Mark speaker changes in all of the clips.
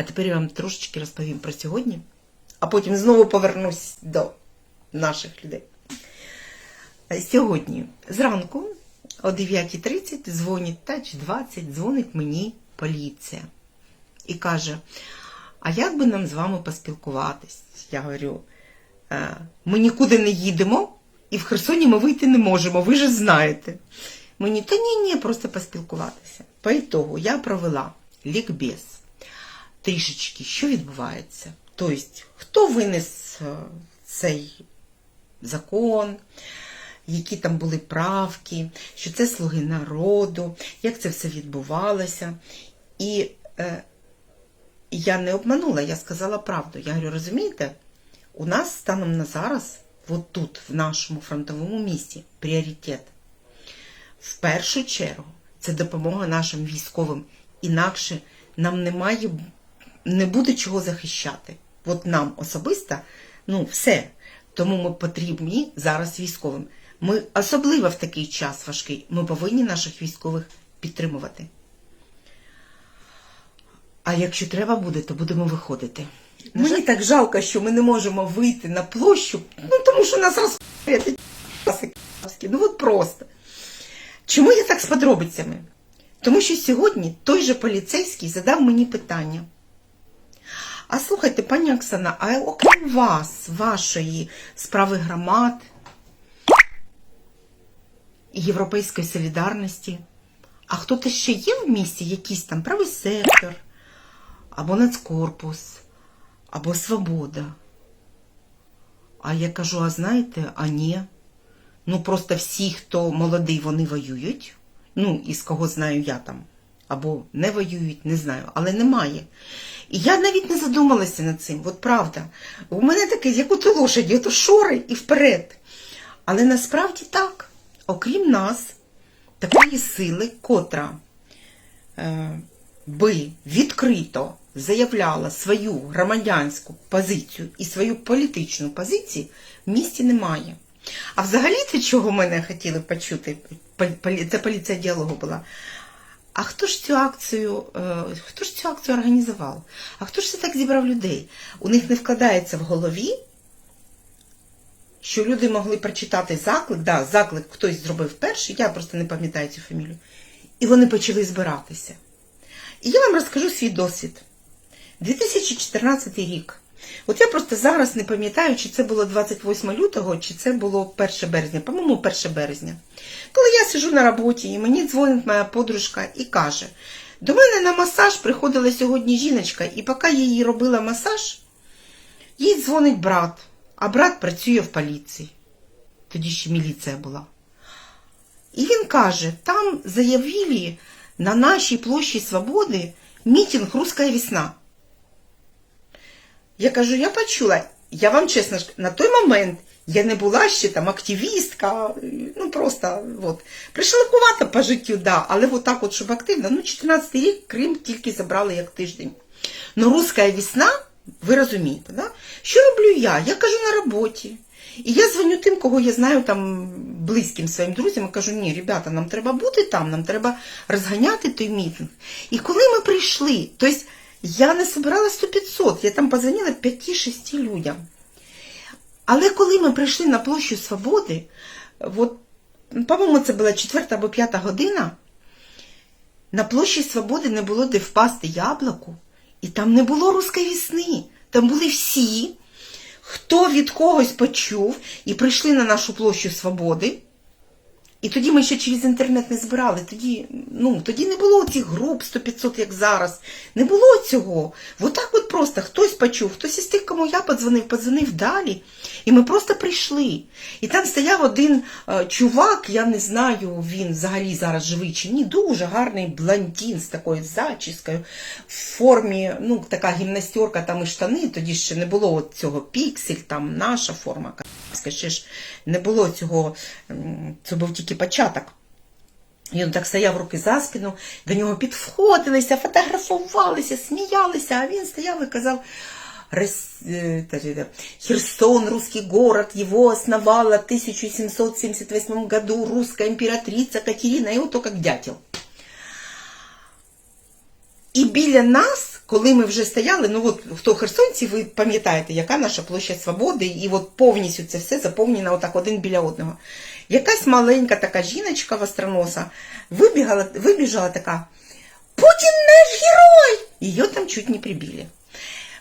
Speaker 1: А тепер я вам трошечки розповім про сьогодні, а потім знову повернусь до наших людей. Сьогодні зранку о 9.30 дзвонить та чи 20, дзвонить мені поліція і каже: А як би нам з вами поспілкуватись? Я говорю, «Е, ми нікуди не їдемо, і в Херсоні ми вийти не можемо, ви ж знаєте. Мені, та ні, ні, просто поспілкуватися. По ітогу я провела лікбез. Трішечки, що відбувається? Тобто, хто винес е, цей закон, які там були правки, що це слуги народу, як це все відбувалося. І е, я не обманула, я сказала правду. Я говорю, розумієте, у нас станом на зараз, от тут, в нашому фронтовому місті, пріоритет. В першу чергу це допомога нашим військовим. Інакше нам немає, не буде чого захищати. От нам особисто, ну все. Тому ми потрібні зараз військовим. Ми особливо в такий час важкий, ми повинні наших військових підтримувати. А якщо треба буде, то будемо виходити. Мені так жалко, що ми не можемо вийти на площу, ну тому що нас розп'яти. Ну от просто. Чому я так з подробицями? Тому що сьогодні той же поліцейський задав мені питання. А слухайте, пані Оксана, а окрім вас, вашої справи громад, Європейської солідарності, а хто-то ще є в місті, якийсь там правий сектор, або Нацкорпус, або Свобода? А я кажу, а знаєте, а ні. Ну, просто всі, хто молодий, вони воюють. Ну, із кого знаю я там. Або не воюють, не знаю, але немає. І я навіть не задумалася над цим, от правда. У мене таке, як у той лошаді, ото шори і вперед. Але насправді так, окрім нас, такої сили, котра е, би відкрито заявляла свою громадянську позицію і свою політичну позицію, в місті немає. А взагалі чого мене хотіли почути, це поліція діалогу була. А хто ж цю акцію, е, хто ж цю акцію організував? А хто ж це так зібрав людей? У них не вкладається в голові, що люди могли прочитати заклик, да, заклик хтось зробив перший, я просто не пам'ятаю цю фамілію, і вони почали збиратися. І я вам розкажу свій досвід. 2014 рік. От я просто зараз не пам'ятаю, чи це було 28 лютого, чи це було 1 березня, по-моєму, 1 березня. Коли я сижу на роботі, і мені дзвонить моя подружка і каже: до мене на масаж приходила сьогодні жіночка, і поки я їй робила масаж, їй дзвонить брат, а брат працює в поліції. Тоді ще міліція була. І він каже: там заявили на нашій площі Свободи мітинг «Русская весна». Я кажу, я почула. Я вам чесно ж, на той момент я не була ще там активістка, ну просто от. Пришлакувата по життю, да, але от так от, щоб активно. Ну, 14 рік Крим тільки забрали як тиждень. Ну, руська весна, ви розумієте, да? Що роблю я? Я кажу на роботі. І я дзвоню тим, кого я знаю там близьким своїм друзям, і кажу, ні, ребята, нам треба бути там, нам треба розганяти той мітинг. І коли ми прийшли, тобто я не собирала 100-500, я там позвонила 5-6 людям. Але коли ми прийшли на площу Свободи, от, по-моєму, це була 4 або 5 година, на площі Свободи не було де впасти яблуку, і там не було руської вісни. Там були всі, хто від когось почув і прийшли на нашу площу Свободи. І тоді ми ще через інтернет не збирали. Тоді, ну, тоді не було цих груп 100-500, як зараз. Не було цього. Отак от просто хтось почув, хтось із тих, кому я подзвонив, подзвонив далі. І ми просто прийшли. І там стояв один е, чувак, я не знаю, він взагалі зараз живий чи ні, дуже гарний блондин з такою зачіскою, в формі, ну, така гімнастерка там і штани, тоді ще не було от цього піксель, там наша форма, ще ж не було цього, це був тільки початок. Він так стояв руки за спину, до нього підходилися, фотографувалися, сміялися, а він стояв і казав. Та, Херсон, русский город, его основала в 1778 году русская императрица Катерина, и вот то как дятел. І біля нас, коли ми вже стояли, ну от хто херсонці, ви пам'ятаєте, яка наша площа Свободи, і от повністю це все заповнено отак один біля одного. Якась маленька така жіночка востроноса вибігала, вибіжала така: Путін наш герой! Її там чуть не прибили.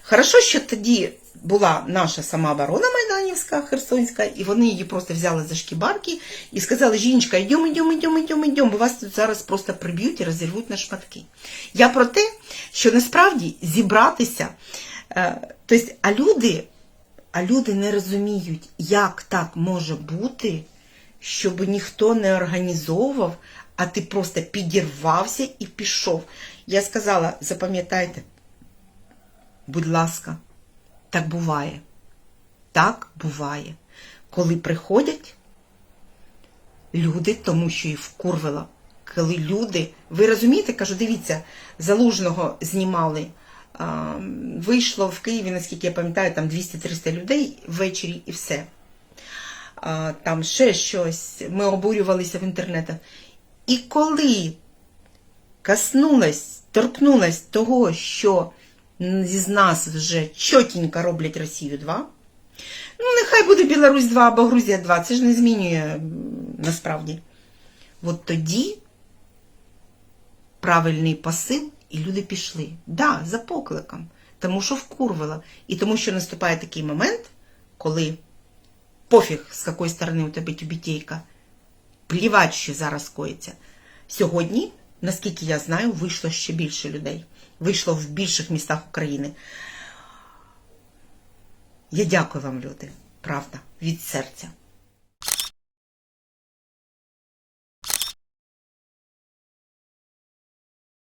Speaker 1: Хорошо, що тоді була наша самооборона Майданівська, Херсонська, і вони її просто взяли за шкібарки і сказали, жіночка, йдемо, йдемо, йдемо, йдемо, йдемо, бо вас тут зараз просто приб'ють і розірвуть на шматки. Я про те, що насправді зібратися, е, тобто, а люди, а люди не розуміють, як так може бути, щоб ніхто не організовував, а ти просто підірвався і пішов. Я сказала, запам'ятайте, будь ласка, так буває. Так буває. Коли приходять люди, тому що і вкурвила, коли люди, ви розумієте, кажу, дивіться, залужного знімали. Вийшло в Києві, наскільки я пам'ятаю, там 200-300 людей ввечері і все. Там ще щось. Ми обурювалися в інтернетах. І коли коснулась, торкнулась того, що з нас вже чотенько роблять Росію 2. Ну, нехай буде Білорусь 2 або Грузія 2, це ж не змінює насправді. От тоді правильний посил, і люди пішли. Да, за покликом. Тому що вкурвила. І тому що наступає такий момент, коли пофіг, з якої сторони у тебе тюбітейка, плівать, що зараз коїться. Сьогодні, наскільки я знаю, вийшло ще більше людей. Вийшло в більших містах України. Я дякую вам, люди. Правда, від серця.